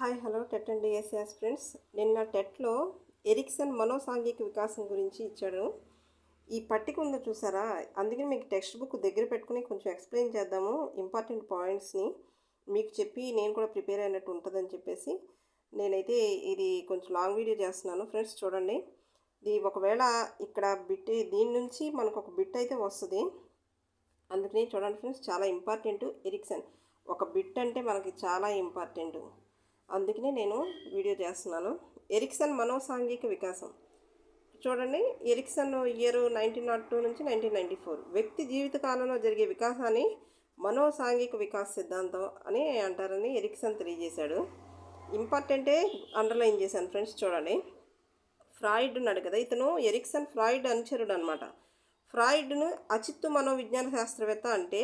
Hi hello TET and DSS friends. నిన్న టెట్లో Ericsson మనోసాంఘిక వికాసం గురించి ఇచ్చాడు. ఈ పట్టిక ఉందో చూసారా? అందుకని మీకు టెక్స్ట్ బుక్ దగ్గర పెట్టుకుని కొంచెం ఎక్స్ప్లెయిన్ చేద్దాము ఇంపార్టెంట్ పాయింట్స్ని. మీకు చెప్పి నేను కూడా ప్రిపేర్ అయినట్టు ఉంటుందని చెప్పేసి నేనైతే ఇది కొంచెం లాంగ్ వీడియో చేస్తున్నాను. ఫ్రెండ్స్ చూడండి. ఇది ఒకవేళ ఇక్కడ బిట్ దీని నుంచి మనకు ఒక బిట్ అయితే వస్తుంది. అందుకని చూడండి ఫ్రెండ్స్ చాలా ఇంపార్టెంట్ ఎరిక్సన్. ఒక బిట్ అంటే మనకి చాలా ఇంపార్టెంట్. అందుకనే నేను వీడియో చేస్తున్నాను. ఎరిక్సన్ మనోసాంఘిక వికాసం. చూడండి Erikson year nineteen nought two నుంచి నైన్టీన్ నైంటీ ఫోర్ వ్యక్తి జీవితకాలంలో జరిగే వికాసాన్ని మనోసాంఘిక వికాస సిద్ధాంతం అని అంటారని ఎరిక్సన్ తెలియజేశాడు. ఇంపార్టెంటే అండర్లైన్ చేశాను ఫ్రెండ్స్ చూడండి. ఫ్రాయిడ్ ఉన్నాడు కదా ఇతను ఎరిక్సన్ ఫ్రాయిడ్ అనుచరుడు అనమాట ఫ్రాయిడ్ను అచిత్తు మనోవిజ్ఞాన శాస్త్రవేత్త అంటే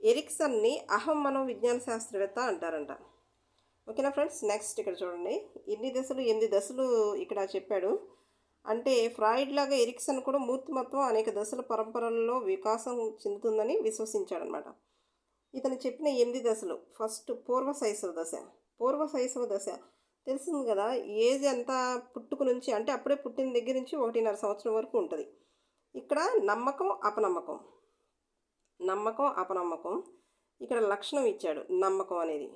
ఎరిక్సన్ని అహం మనోవిజ్ఞాన శాస్త్రవేత్త అంటారంట. ఓకేనా ఫ్రెండ్స్? నెక్స్ట్ ఇక్కడ చూడండి. ఎన్ని దశలు ఎనిమిది దశలు ఇక్కడ చెప్పాడు. అంటే ఫ్రాయిడ్ లాగా ఎరిక్సన్ కూడా మూర్తిమత్వం అనేక దశల పరంపరల్లో వికాసం చెందుతుందని విశ్వసించాడనమాట. ఇతను చెప్పిన ఎనిమిది దశలు. ఫస్ట్ పూర్వ శైశవ దశ. పూర్వ శైశవ దశ. తెలిసింది కదా ఏజ్ ఎంత పుట్టుక నుంచి అంటే అప్పుడే పుట్టిన దగ్గర నుంచి ఒకటిన్నర సంవత్సరం వరకు ఉంటుంది. ఇక్కడ నమ్మకం అపనమ్మకం. నమ్మకం అపనమ్మకం. ఇక్కడ లక్షణం ఇచ్చాడు నమ్మకం అనేది.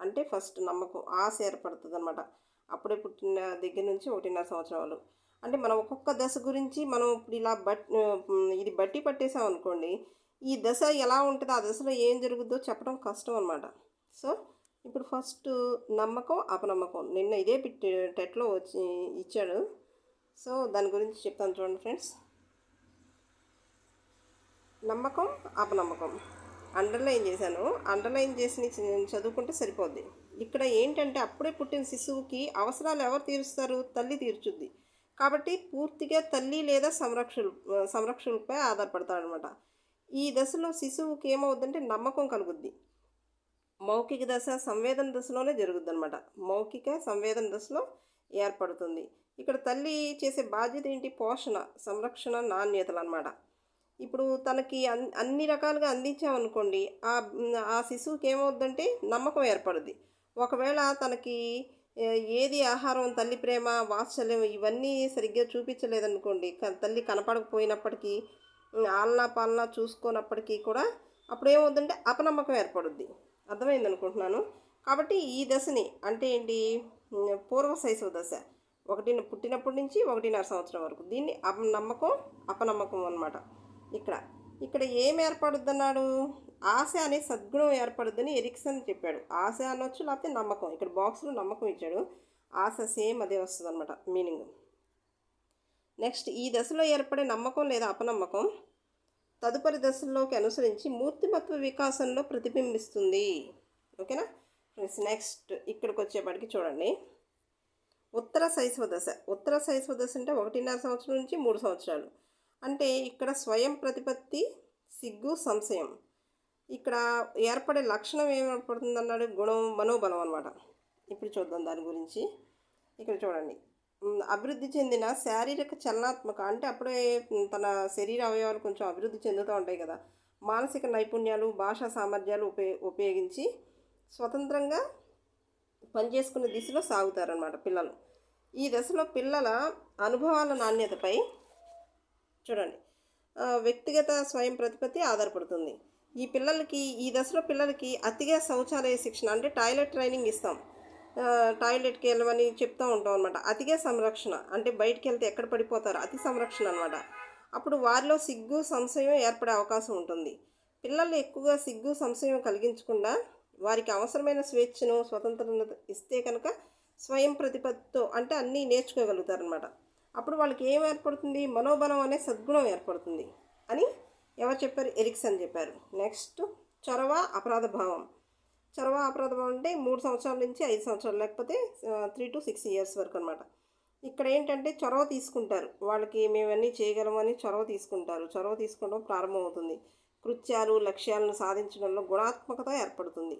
అంటే ఫస్ట్ నమ్మకం ఆశ ఏర్పడుతుంది అనమాట అప్పుడే పుట్టిన దగ్గర నుంచి ఒకటిన్నర సంవత్సరాలు అంటే మనం ఒక్కొక్క దశ గురించి మనం ఇప్పుడు ఇలా బట్ ఇది బట్టి పట్టేసాం అనుకోండి ఈ దశ ఎలా ఉంటుందో ఆ దశలో ఏం జరుగుద్దో చెప్పడం కష్టం అనమాట సో ఇప్పుడు ఫస్ట్ నమ్మకం అపనమ్మకం. నిన్న ఇదే బిట్ టెట్లో వచ్చి ఇచ్చాడు. సో దాని గురించి చెప్తాను చూడండి ఫ్రెండ్స్. నమ్మకం అపనమ్మకం. అండర్లైన్ చేశాను. అండర్లైన్ చేసి చదువుకుంటే సరిపోద్ది. ఇక్కడ ఏంటంటే అప్పుడే పుట్టిన శిశువుకి అవసరాలు ఎవరు తీరుస్తారు? తల్లి తీర్చుద్ది. కాబట్టి పూర్తిగా తల్లి లేదా సంరక్షలు సంరక్షణపై ఆధారపడతాడనమాట ఈ దశలో శిశువుకి ఏమవుద్దంటే నమ్మకం కలుగుద్ది. మౌఖిక దశ సంవేదన దశలోనే జరుగుద్ది అనమాట మౌఖిక సంవేదన దశలో ఏర్పడుతుంది. ఇక్కడ తల్లి చేసే బాధ్యత ఏంటి? పోషణ సంరక్షణ నాణ్యతలు అనమాట ఇప్పుడు తనకి అన్ అన్ని రకాలుగా అందించామనుకోండి ఆ ఆ శిశువుకి ఏమవుద్దంటే నమ్మకం ఏర్పడుద్ది. ఒకవేళ తనకి ఏది ఆహారం తల్లి ప్రేమ వాత్సల్యం ఇవన్నీ సరిగ్గా చూపించలేదనుకోండి తల్లి కనపడకపోయినప్పటికీ ఆలనా పాలనా చూసుకోనప్పటికీ కూడా అప్పుడు ఏమవుతుందంటే అపనమ్మకం ఏర్పడుద్ది. అర్థమైంది అనుకుంటున్నాను కాబట్టి ఈ దశని అంటే ఏంటి? పూర్వ శైశవ దశ. ఒకటి పుట్టినప్పటి నుంచి ఒకటిన్నర సంవత్సరం వరకు. దీన్ని నమ్మకం అపనమ్మకం అనమాట ఇక్కడ. ఇక్కడ ఏం ఏర్పడుద్దన్నాడు ఆశ అనే సద్గుణం ఏర్పడుద్దని ఎరిక్సన్ చెప్పాడు. ఆశ అనొచ్చు లేకపోతే నమ్మకం. ఇక్కడ బాక్స్లో నమ్మకం ఇచ్చాడు. ఆశ సేమ్ అదే వస్తుంది అనమాట మీనింగ్. నెక్స్ట్ ఈ దశలో ఏర్పడే నమ్మకం లేదా అపనమ్మకం తదుపరి దశల్లోకి అనుసరించి మూర్తిమత్వ వికాసంలో ప్రతిబింబిస్తుంది. ఓకేనా? ఫ్రెండ్స్ నెక్స్ట్ ఇక్కడికి వచ్చేప్పటికి చూడండి. ఉత్తర శైశవ దశ ఉత్తర శైశవ దశ అంటే ఒకటిన్నర సంవత్సరం నుంచి మూడు సంవత్సరాలు. అంటే ఇక్కడ స్వయం ప్రతిపత్తి సిగ్గు సంశయం. ఇక్కడ ఏర్పడే లక్షణం ఏర్పడుతుంది అన్నాడు గుణం మనోబలం అనమాట ఇప్పుడు చూద్దాం దాని గురించి. ఇక్కడ చూడండి. అభివృద్ధి చెందిన శారీరక చలనాత్మక అంటే అప్పుడే తన శరీర అవయవాలు కొంచెం అభివృద్ధి చెందుతూ ఉంటాయి కదా. మానసిక నైపుణ్యాలు భాషా సామర్థ్యాలు ఉపయోగ ఉపయోగించి స్వతంత్రంగా పనిచేసుకునే దిశలో సాగుతారనమాట పిల్లలు. ఈ దశలో పిల్లల అనుభవాల నాణ్యతపై చూడండి. వ్యక్తిగత స్వయం ప్రతిపత్తి ఆధారపడుతుంది. ఈ పిల్లలకి ఈ దశలో పిల్లలకి అతిగా శౌచాలయ శిక్షణ అంటే టాయిలెట్ ట్రైనింగ్ ఇస్తాం. టాయిలెట్కి వెళ్ళమని చెప్తూ ఉంటాం అనమాట అతిగా సంరక్షణ అంటే బయటికి వెళ్తే ఎక్కడ పడిపోతారు? అతి సంరక్షణ అనమాట అప్పుడు వారిలో సిగ్గు సంశయం ఏర్పడే అవకాశం ఉంటుంది. పిల్లలు ఎక్కువగా సిగ్గు సంశయం కలిగించకుండా వారికి అవసరమైన స్వేచ్ఛను స్వతంత్రత ఇస్తే కనుక స్వయం ప్రతిపత్తితో అంటే అన్నీ నేర్చుకోగలుగుతారనమాట అప్పుడు వాళ్ళకి ఏం ఏర్పడుతుంది? మనోబలం అనే సద్గుణం ఏర్పడుతుంది అని ఎవరు చెప్పారు? ఎరిక్సన్ చెప్పారు. నెక్స్ట్ చొరవ అపరాధ భావం. చొరవ అపరాధ భావం అంటే మూడు సంవత్సరాల నుంచి ఐదు సంవత్సరాలు లేకపోతే త్రీ టు సిక్స్ ఇయర్స్ వరకు అనమాట ఇక్కడ ఏంటంటే చొరవ తీసుకుంటారు. వాళ్ళకి మేమన్నీ చేయగలమని చొరవ తీసుకుంటారు. చొరవ తీసుకోవడం ప్రారంభమవుతుంది కృత్యాలు లక్ష్యాలను సాధించడంలో గుణాత్మకత ఏర్పడుతుంది.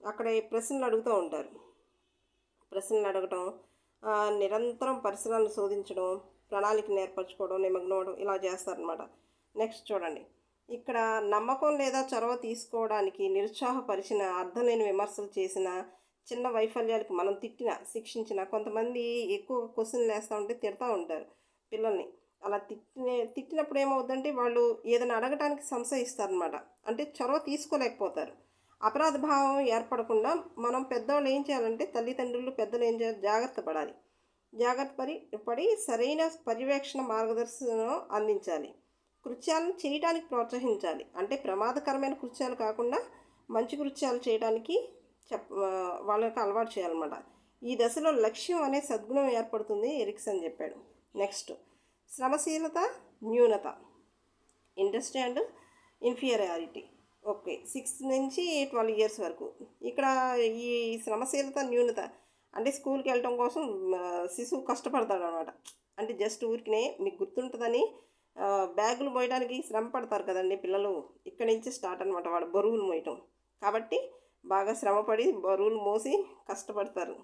అక్కడ ప్రశ్నలు అడుగుతూ ఉంటారు. ప్రశ్నలు అడగటం నిరంతరం పరిసరాలను శోధించడం ప్రణాళిక నేర్పరచుకోవడం నిమగ్నవడం ఇలా చేస్తారనమాట నెక్స్ట్ చూడండి. ఇక్కడ నమ్మకం లేదా చొరవ తీసుకోవడానికి నిరుత్సాహపరిచిన అర్థం లేని విమర్శలు చేసిన చిన్న వైఫల్యాలకు మనం తిట్టిన శిక్షించిన కొంతమంది ఎక్కువ క్వశ్చన్లు వేస్తూ ఉంటే తిడతా ఉంటారు పిల్లల్ని. అలా తిట్టిన తిట్టినప్పుడు ఏమవుతుందంటే వాళ్ళు ఏదైనా అడగటానికి సంశయిస్తారనమాట అంటే చొరవ తీసుకోలేకపోతారు. అపరాధ భావం ఏర్పడకుండా మనం పెద్దవాళ్ళు ఏం చేయాలంటే తల్లిదండ్రులు పెద్దలు ఏం చేయాలి? జాగ్రత్త పడాలి. జాగ్రత్త పడి పడి సరైన పర్యవేక్షణ మార్గదర్శనం అందించాలి. కృత్యాలను చేయడానికి ప్రోత్సహించాలి. అంటే ప్రమాదకరమైన కృత్యాలు కాకుండా మంచి కృత్యాలు చేయడానికి చెప్ వాళ్ళకి అలవాటు చేయాలన్నమాట. ఈ దశలో లక్ష్యం అనే సద్గుణం ఏర్పడుతుంది ఎరిక్సన్ చెప్పాడు. నెక్స్ట్ శ్రమశీలత న్యూనత. Industry and inferiority. Okay. Six నుంచి ట్వెల్వ్ ఇయర్స్ వరకు. ఇక్కడ ఈ శ్రమశీలత న్యూనత అంటే స్కూల్కి వెళ్ళటం కోసం శిశువు కష్టపడతాడు అనమాట అంటే జస్ట్ ఊరికినే మీకు గుర్తుంటుందని బ్యాగులు మోయడానికి శ్రమ పడతారు కదండి పిల్లలు. ఇక్కడి నుంచి స్టార్ట్ అనమాట వాడు బరువులు మోయటం. కాబట్టి బాగా శ్రమపడి బరువులు మోసి కష్టపడతారు.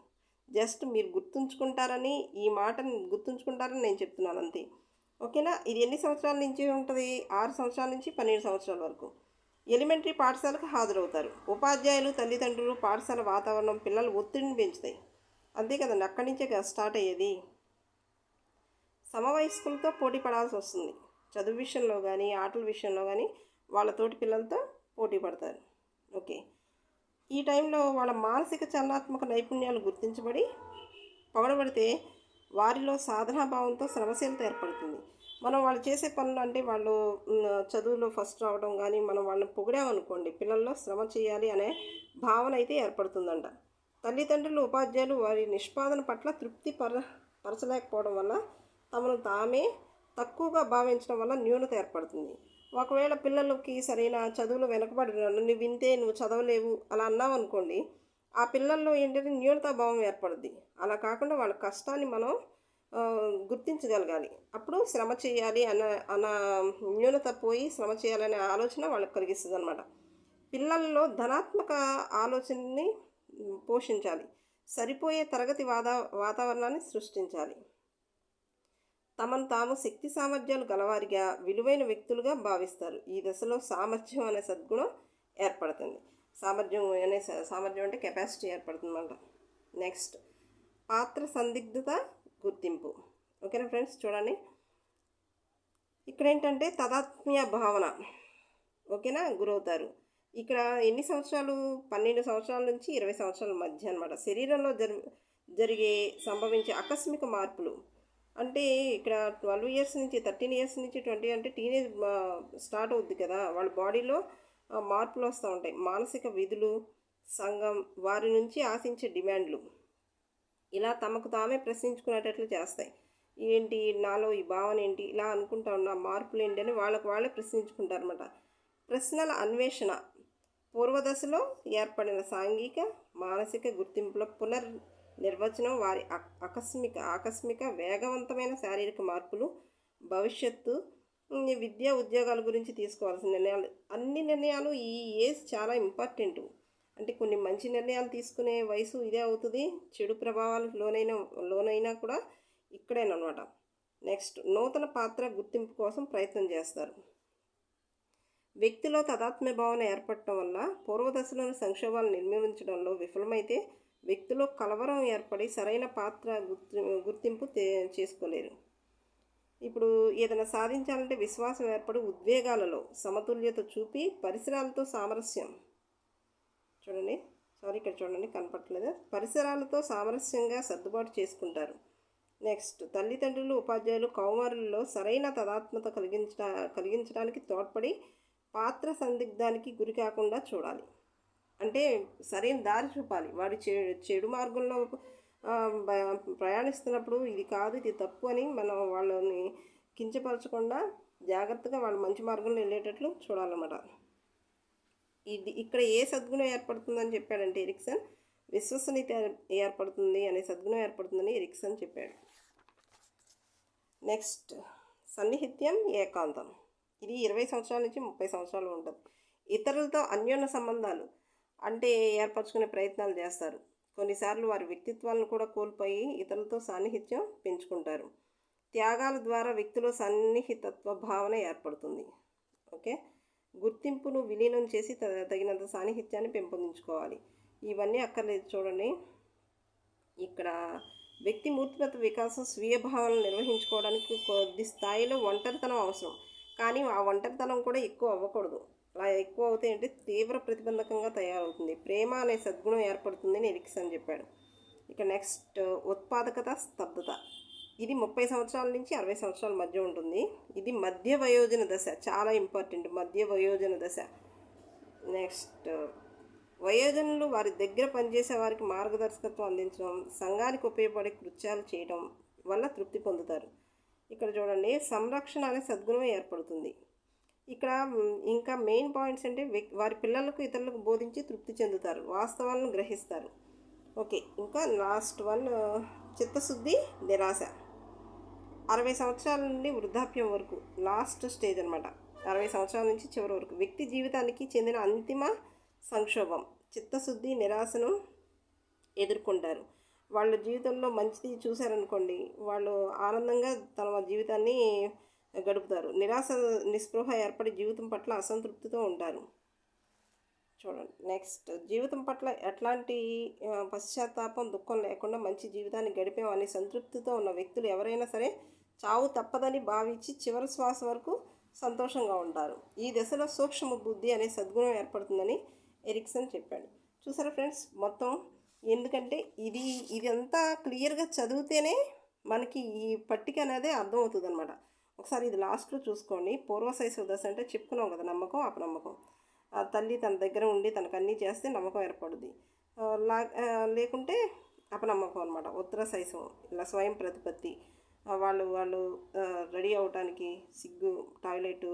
జస్ట్ మీరు గుర్తుంచుకుంటారని ఈ మాటని గుర్తుంచుకుంటారని నేను చెప్తున్నాను అంతే. ఓకేనా? ఇది ఎన్ని సంవత్సరాల నుంచి ఉంటుంది? ఆరు సంవత్సరాల నుంచి పన్నెండు సంవత్సరాల వరకు. ఎలిమెంటరీ పాఠశాలకు హాజరవుతారు. ఉపాధ్యాయులు తల్లిదండ్రులు పాఠశాల వాతావరణం పిల్లలు ఒత్తిడిని పెంచుతాయి. అంతే కదండి అక్కడి నుంచే కదా స్టార్ట్ అయ్యేది. సమవయస్కులతో పోటీ పడాల్సి వస్తుంది. చదువు విషయంలో కానీ ఆటల విషయంలో కానీ వాళ్ళ తోటి పిల్లలతో పోటీ పడతారు. ఓకే. ఈ టైంలో వాళ్ళ మానసిక చలనాత్మక నైపుణ్యాలు గుర్తించబడి పొగడబడితే వారిలో సాధనాభావంతో శ్రమశీలత ఏర్పడుతుంది. మనం వాళ్ళు చేసే పనులు అంటే వాళ్ళు చదువులో ఫస్ట్ రావడం కానీ మనం వాళ్ళని పొగిడామనుకోండి పిల్లల్లో శ్రమ చేయాలి అనే భావన అయితే ఏర్పడుతుందంట. తల్లిదండ్రులు ఉపాధ్యాయులు వారి నిష్పాదన పట్ల తృప్తి పర పరచలేకపోవడం వల్ల తమను తామే తక్కువగా భావించడం వల్ల న్యూనత ఏర్పడుతుంది. ఒకవేళ పిల్లలకి సరైన చదువులు వెనకబడి నువ్వు వింతే నువ్వు చదవలేవు అలా అన్నావు అనుకోండి ఆ పిల్లల్లో ఏంటంటే న్యూనతాభావం ఏర్పడుద్ది. అలా కాకుండా వాళ్ళ కష్టాన్ని మనం గుర్తించగలగాలి. అప్పుడు శ్రమ చేయాలి అన్న అన్న న్యూనత పోయి శ్రమ చేయాలనే ఆలోచన వాళ్ళకి కలిగిస్తుంది అనమాట పిల్లల్లో ధనాత్మక ఆలోచనని పోషించాలి. సరిపోయే తరగతి వాదా వాతావరణాన్ని సృష్టించాలి. తమను తాము శక్తి సామర్థ్యాలు గలవారిగా విలువైన వ్యక్తులుగా భావిస్తారు. ఈ దశలో సామర్థ్యం అనే సద్గుణం ఏర్పడుతుంది. సామర్థ్యం అనే సామర్థ్యం అంటే కెపాసిటీ ఏర్పడుతుందంట నెక్స్ట్ పాత్ర సందిగ్ధత గుర్తింపు. ఓకేనా ఫ్రెండ్స్? చూడండి. ఇక్కడ ఏంటంటే తదాత్మ్య భావన. ఓకేనా? గురవుతారు. ఇక్కడ ఎన్ని సంవత్సరాలు? పన్నెండు సంవత్సరాల నుంచి ఇరవై సంవత్సరాల మధ్య అనమాట శరీరంలో జరి జరిగే సంభవించే ఆకస్మిక మార్పులు. అంటే ఇక్కడ ట్వెల్వ్ ఇయర్స్ నుంచి థర్టీన్ ఇయర్స్ నుంచి ట్వంటీ అంటే టీనేజ్ స్టార్ట్ అవుద్ది కదా. వాళ్ళ బాడీలో మార్పులు వస్తూ ఉంటాయి. మానసిక విధులు సంఘం వారి నుంచి ఆశించే డిమాండ్లు. ఇలా తమకు తామే ప్రశ్నించుకునేటట్లు చేస్తాయి. ఏంటి నాలో ఈ భావన ఏంటి? ఇలా అనుకుంటా ఉన్న మార్పులు ఏంటి అని వాళ్ళకు వాళ్ళే ప్రశ్నించుకుంటారు అనమాట ప్రశ్నల అన్వేషణ. పూర్వదశలో ఏర్పడిన సాంఘిక మానసిక గుర్తింపుల పునర్ నిర్వచనం వారి ఆకస్మిక ఆకస్మిక వేగవంతమైన శారీరక మార్పులు భవిష్యత్తు విద్యా ఉద్యోగాల గురించి తీసుకోవాల్సిన నిర్ణయాలు. అన్ని నిర్ణయాలు ఈ ఏజ్ చాలా ఇంపార్టెంట్. అంటే కొన్ని మంచి నిర్ణయాలు తీసుకునే వయసు ఇదే అవుతుంది. చెడు ప్రభావాలకు లోనైన లోనైనా కూడా ఇక్కడేనమాట నెక్స్ట్ నూతన పాత్ర గుర్తింపు కోసం ప్రయత్నం చేస్తారు. వ్యక్తిలో తదాత్మ్య భావన ఏర్పడటం వల్ల పూర్వదశలోని సంక్షోభాలు నిర్మూలించడంలో విఫలమైతే వ్యక్తిలో కలవరం ఏర్పడి సరైన పాత్ర గుర్తి గుర్తింపు చేసుకోలేరు. ఇప్పుడు ఏదైనా సాధించాలంటే విశ్వాసం ఏర్పడి ఉద్వేగాలలో సమతుల్యత చూపి పరిసరాలతో సామరస్యం. చూడండి. సారీ ఇక్కడ చూడండి కనపట్లేదు పరిసరాలతో సామరస్యంగా సర్దుబాటు చేసుకుంటారు. నెక్స్ట్ తల్లిదండ్రులు ఉపాధ్యాయులు కౌమారులలో సరైన తదాత్మత కలిగించ కలిగించడానికి తోడ్పడి పాత్ర సందిగ్ధానికి గురి కాకుండా చూడాలి. అంటే సరైన దారి చూపాలి. వాడు చె చెడు మార్గంలో ప్రయాణిస్తున్నప్పుడు ఇది కాదు ఇది తప్పు అని మనం వాళ్ళని కించపరచకుండా జాగ్రత్తగా వాళ్ళు మంచి మార్గంలో వెళ్ళేటట్లు చూడాలన్నమాట. ఇది ఇక్కడ ఏ సద్గుణం ఏర్పడుతుందని చెప్పాడంటే ఎరిక్సన్. విశ్వసనీయత ఏర్పడుతుంది అనే సద్గుణం ఏర్పడుతుందని ఎరిక్సన్ చెప్పాడు. నెక్స్ట్ సన్నిహిత్యం ఏకాంతం. ఇది ఇరవై సంవత్సరాల నుంచి ముప్పై సంవత్సరాలు ఉంటుంది. ఇతరులతో అన్యోన్య సంబంధాలు అంటే ఏర్పరచుకునే ప్రయత్నాలు చేస్తారు. కొన్నిసార్లు వారి వ్యక్తిత్వాలను కూడా కోల్పోయి ఇతరులతో సాన్నిహిత్యం పెంచుకుంటారు. త్యాగాల ద్వారా వ్యక్తిలో సన్నిహితత్వ భావన ఏర్పడుతుంది. ఓకే? గుర్తింపును విలీనం చేసి త- తగినంత సాన్నిహిత్యాన్ని పెంపొందించుకోవాలి. ఇవన్నీ అక్కర్లేదు చూడండి. ఇక్కడ వ్యక్తి మూర్తిగత వికాసం స్వీయ భావాలను నిర్వహించుకోవడానికి కొద్ది స్థాయిలో ఒంటరితనం అవసరం. కానీ ఆ ఒంటరితనం కూడా ఎక్కువ అవ్వకూడదు. అలా ఎక్కువ అవుతే అంటే తీవ్ర ప్రతిబంధకంగా తయారవుతుంది. ప్రేమ అనే సద్గుణం ఏర్పడుతుందని ఎరిక్సన్ చెప్పాడు. ఇక నెక్స్ట్ ఉత్పాదకత స్తబ్దత. ఇది ముప్పై సంవత్సరాల నుంచి అరవై సంవత్సరాల మధ్య ఉంటుంది. ఇది మధ్య వయోజన దశ చాలా ఇంపార్టెంట్ మధ్య వయోజన దశ. నెక్స్ట్ వయోజనులు వారి దగ్గర పనిచేసే వారికి మార్గదర్శకత్వం అందించడం సంఘానికి ఉపయోగపడే కృత్యాలు చేయడం వల్ల తృప్తి పొందుతారు. ఇక్కడ చూడండి సంరక్షణ అనే సద్గుణం ఏర్పడుతుంది. ఇక్కడ ఇంకా మెయిన్ పాయింట్స్ అంటే వారి పిల్లలకు ఇతరులకు బోధించి తృప్తి చెందుతారు వాస్తవాలను గ్రహిస్తారు. ఓకే ఇంకా లాస్ట్ వన్ చిత్తశుద్ధి నిరాశ. అరవై సంవత్సరాల నుండి వృద్ధాప్యం వరకు లాస్ట్ స్టేజ్ అనమాట అరవై సంవత్సరాల నుంచి చివరి వరకు. వ్యక్తి జీవితానికి చెందిన అంతిమ సంక్షోభం చిత్తశుద్ధి నిరాశను ఎదుర్కొంటారు. వాళ్ళ జీవితంలో మంచిది చూశారనుకోండి వాళ్ళు ఆనందంగా తమ జీవితాన్ని గడుపుతారు. నిరాశ నిస్పృహ ఏర్పడి జీవితం పట్ల అసంతృప్తితో ఉంటారు. చూడండి నెక్స్ట్. జీవితం పట్ల ఎట్లాంటి పశ్చాత్తాపం దుఃఖం లేకుండా మంచి జీవితాన్ని గడిపామని సంతృప్తితో ఉన్న వ్యక్తులు ఎవరైనా సరే చావు తప్పదని భావించి చివరి శ్వాస వరకు సంతోషంగా ఉంటారు. ఈ దశలో సూక్ష్మ బుద్ధి అనే సద్గుణం ఏర్పడుతుందని ఎరిక్సన్ చెప్పాడు. చూసారా ఫ్రెండ్స్? మొత్తం ఎందుకంటే ఇది ఇదంతా క్లియర్గా చదివితేనే మనకి ఈ పట్టిక అనేది అర్థమవుతుంది అనమాట ఒకసారి ఇది లాస్ట్లో చూసుకోండి. పూర్వశైశవ దశ అంటే చెప్పుకున్నాం కదా నమ్మకం అపనమ్మకం. ఆ తల్లి తన దగ్గర ఉండి తనకు అన్నీ చేస్తే నమ్మకం ఏర్పడుద్ది. లా లేకుంటే అపనమ్మకం అనమాట ఉత్తర శైశవం ఇలా స్వయం ప్రతిపత్తి. వాళ్ళు వాళ్ళు రెడీ అవ్వటానికి సిగ్గు టాయిలెట్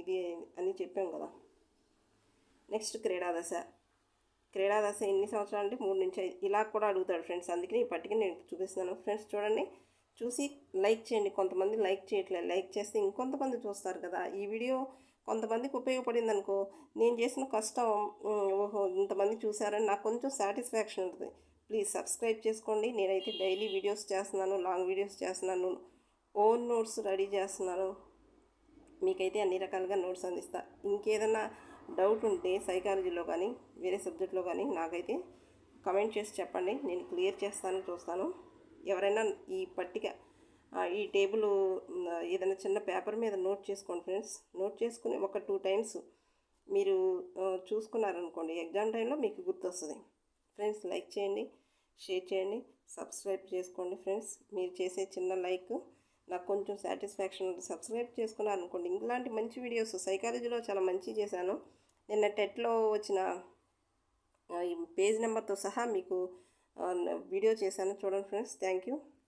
ఇది అని చెప్పాం కదా. నెక్స్ట్ క్రీడాదశ. క్రీడాదశ ఎన్ని సంవత్సరాలు అంటే మూడు నుంచి ఐదు. ఇలా కూడా అడుగుతాడు ఫ్రెండ్స్. అందుకని ఈ పట్టిక నేను చూపిస్తున్నాను. ఫ్రెండ్స్ చూడండి. చూసి లైక్ చేయండి. కొంతమంది లైక్ చేయట్లేదు. లైక్ చేస్తే ఇంకొంతమంది చూస్తారు కదా. ఈ వీడియో కొంతమందికి ఉపయోగపడింది అనుకో నేను చేసిన కష్టం ఓహో ఇంతమంది చూసారని నాకు కొంచెం సాటిస్ఫాక్షన్ ఉంటుంది. ప్లీజ్ సబ్స్క్రైబ్ చేసుకోండి. నేనైతే డైలీ వీడియోస్ చేస్తున్నాను లాంగ్ వీడియోస్ చేస్తున్నాను ఓన్ నోట్స్ రెడీ చేస్తున్నాను. మీకైతే అన్ని రకాలుగా నోట్స్ అందిస్తా. ఇంకేదన్నా డౌట్ ఉంటే సైకాలజీలో కానీ వేరే సబ్జెక్ట్లో కానీ నాకైతే కమెంట్ చేసి చెప్పండి. నేను క్లియర్ చేస్తాను చూస్తాను. ఎవరైనా ఈ పట్టిక ఈ టేబుల్ ఏదైనా చిన్న పేపర్ మీద నోట్ చేసుకోండి ఫ్రెండ్స్. నోట్ చేసుకుని ఒక టూ టైమ్స్ మీరు చూసుకున్నారనుకోండి ఎగ్జామ్ టైంలో మీకు గుర్తొస్తుంది. ఫ్రెండ్స్ లైక్ చేయండి షేర్ చేయండి సబ్స్క్రైబ్ చేసుకోండి ఫ్రెండ్స్. మీరు చేసే చిన్న లైక్ నాకు కొంచెం సాటిస్ఫాక్షన్ ఉంటుంది సబ్స్క్రైబ్ చేసుకున్నారు అనుకోండి. ఇలాంటి మంచి వీడియోస్ సైకాలజీలో చాలా మంచి చేశాను. నిన్న టెట్లో వచ్చిన ఈ పేజ్ నెంబర్తో సహా మీకు వీడియో చేశాను. చూడండి ఫ్రెండ్స్. Thank you.